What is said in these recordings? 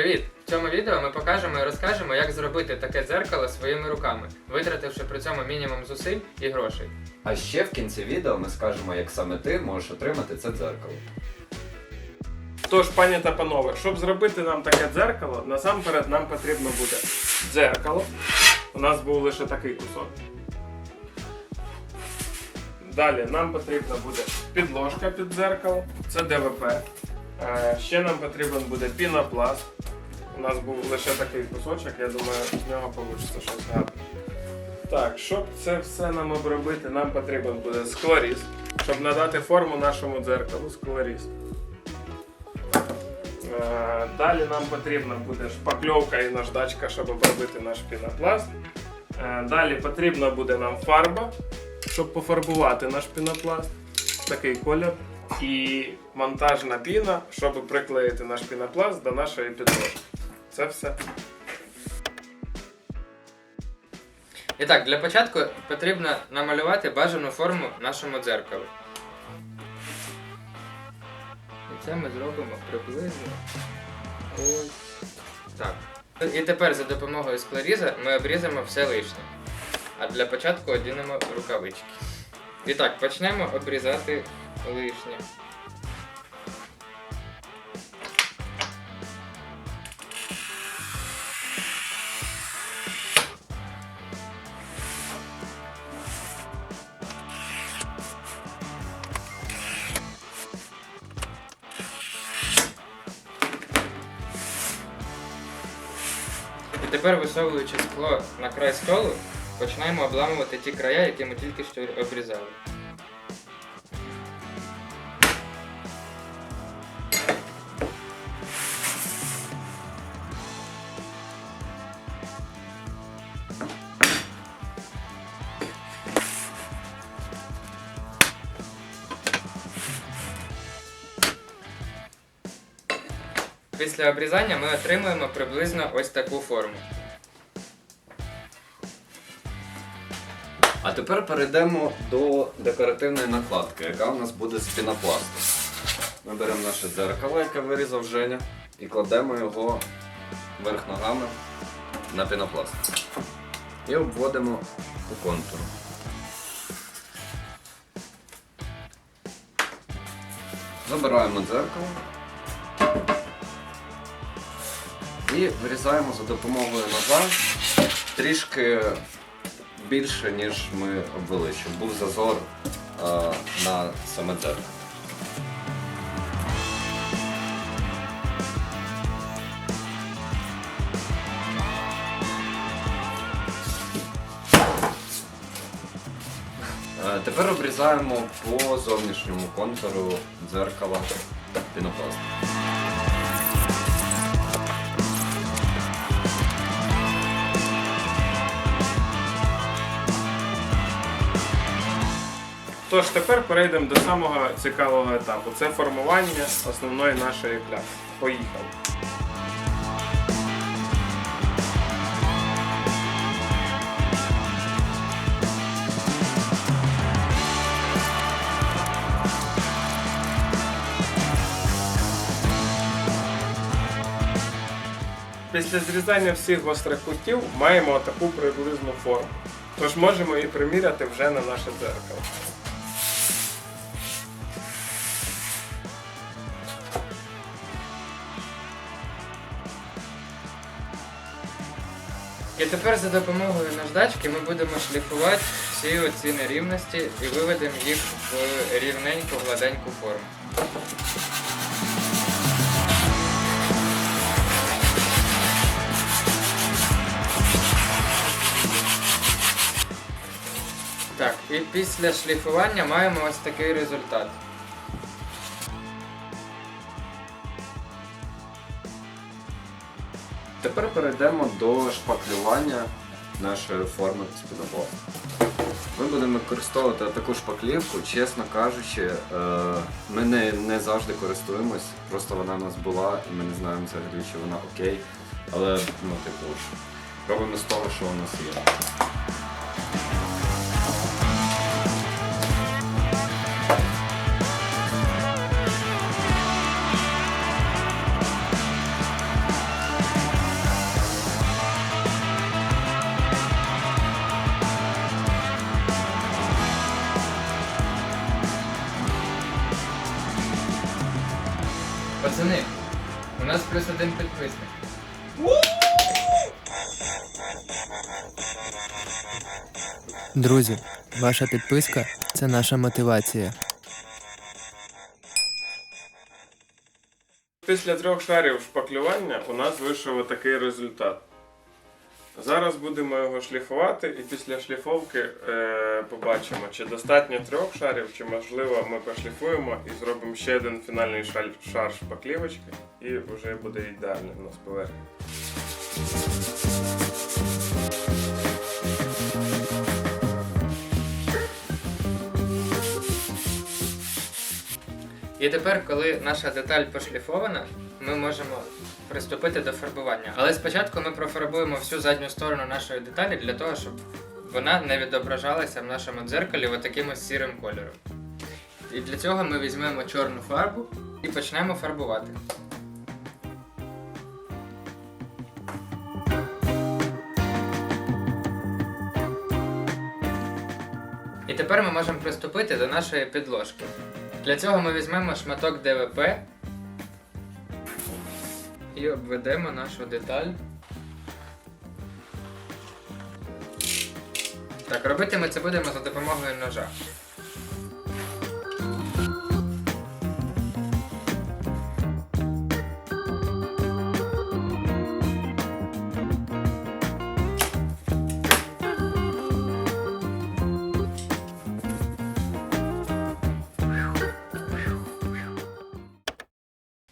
Привіт! В цьому відео ми покажемо і розкажемо, як зробити таке дзеркало своїми руками, витративши при цьому мінімум зусиль і грошей. А ще в кінці відео ми скажемо, як саме ти можеш отримати це дзеркало. Тож, пані та панове, щоб зробити нам таке дзеркало, насамперед нам потрібно буде дзеркало. У нас був лише такий кусок. Далі нам потрібна буде підложка під дзеркало, це ДВП. Е, Ще нам потрібен буде пінопласт. У нас був лише такий кусочок, я думаю, з нього вийде щось гарне. Так, щоб це все нам обробити, нам потрібен буде склоріз, щоб надати форму нашому дзеркалу склоріз. Е, Далі нам потрібна буде шпакльовка і наждачка, щоб обробити наш пінопласт. Е, Далі потрібна буде нам фарба, щоб пофарбувати наш пінопласт. Такий колір. І монтажна піна, щоб приклеїти наш пінопласт до нашої підложки. Це все. І так, для початку потрібно намалювати бажану форму нашому дзеркалу. І це ми зробимо приблизно ось так. І тепер за допомогою склеріза ми обрізаємо все лишнє. А для початку одінемо рукавички. І так, почнемо обрізати лишнє. Тепер, висовуючи скло на край столу, починаємо обламувати ті края, які ми тільки що обрізали. Після обрізання ми отримуємо приблизно ось таку форму. А тепер перейдемо до декоративної накладки, яка у нас буде з пінопласту. Ми беремо наше дзеркало, яке вирізав Женя, і кладемо його верх ногами на пінопласт. І обводимо у контур. Забираємо дзеркало. І вирізаємо за допомогою ножа трішки більше, ніж ми обвели, щоб був зазор е, на саме дзеркало. Е, Тепер обрізаємо по зовнішньому контуру дзеркала пінопласт. Тож тепер перейдемо до самого цікавого етапу. Це формування основної нашої кляпи. Поїхали. Після зрізання всіх гострих кутів маємо таку приблизну форму. Тож можемо її приміряти вже на наше дзеркало. І тепер за допомогою наждачки ми будемо шліфувати всі оці нерівності і виведемо їх в рівненьку гладеньку форму. Так, і після шліфування маємо ось такий результат. Тепер перейдемо до шпаклювання нашої форми спідобору. Ми будемо використовувати таку шпаклівку, чесно кажучи, е, ми не, не завжди користуємось, просто вона в нас була і ми не знаємо взагалі, чи вона окей. Але ну, типу, робимо з того, що у нас є. Пацани, у нас плюс один підписник. Друзі, ваша підписка це наша мотивація. Після трьох шарів шпаклювання у нас вийшов такий результат. Зараз будемо його шліфувати, і після шліфовки е, побачимо, чи достатньо трьох шарів, чи можливо ми пошліфуємо і зробимо ще один фінальний шар, шар шпаклівочки, і вже буде ідеально у нас поверхня. І тепер, коли наша деталь пошліфована, ми можемо приступити до фарбування. Але спочатку ми профарбуємо всю задню сторону нашої деталі для того, щоб вона не відображалася в нашому дзеркалі отаким ось сірим кольором. І для цього ми візьмемо чорну фарбу і почнемо фарбувати. І тепер ми можемо приступити до нашої підложки. Для цього ми візьмемо шматок ДВП і обведемо нашу деталь. Так, робити ми це будемо за допомогою ножа.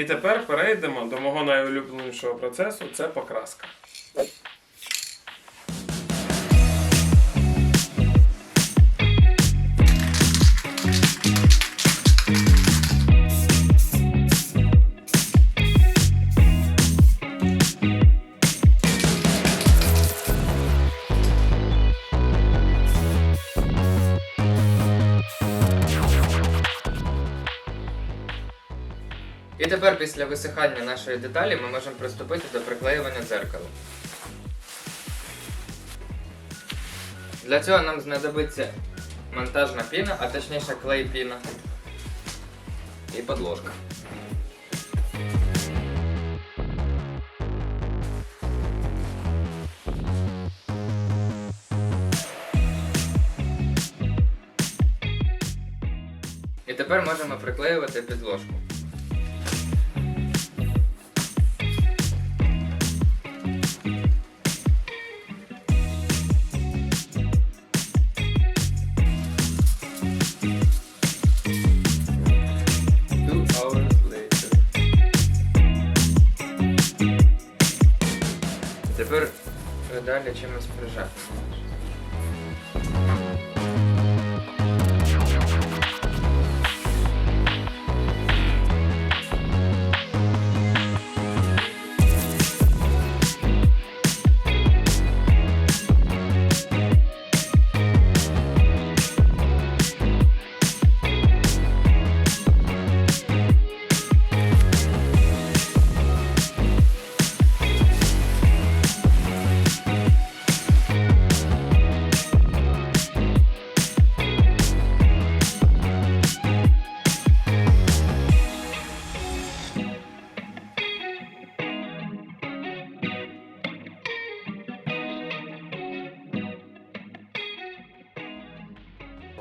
І тепер перейдемо до мого найулюбленішого процесу це покраска. І тепер після висихання нашої деталі ми можемо приступити до приклеювання дзеркала. Для цього нам знадобиться монтажна піна, а точніше клей піна. І подложка. І тепер можемо приклеювати підложку. Далі чимось прижати.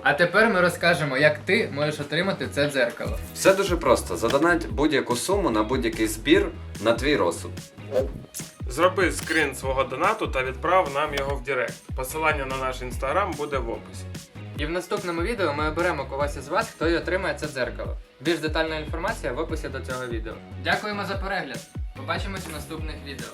А тепер ми розкажемо, як ти можеш отримати це дзеркало. Все дуже просто. Задонать будь-яку суму на будь-який збір на твій розсуд. Зроби скрін свого донату та відправ нам його в Директ. Посилання на наш інстаграм буде в описі. І в наступному відео ми оберемо когось із вас, хто й отримає це дзеркало. Більш детальна інформація в описі до цього відео. Дякуємо за перегляд. Побачимось у наступних відео.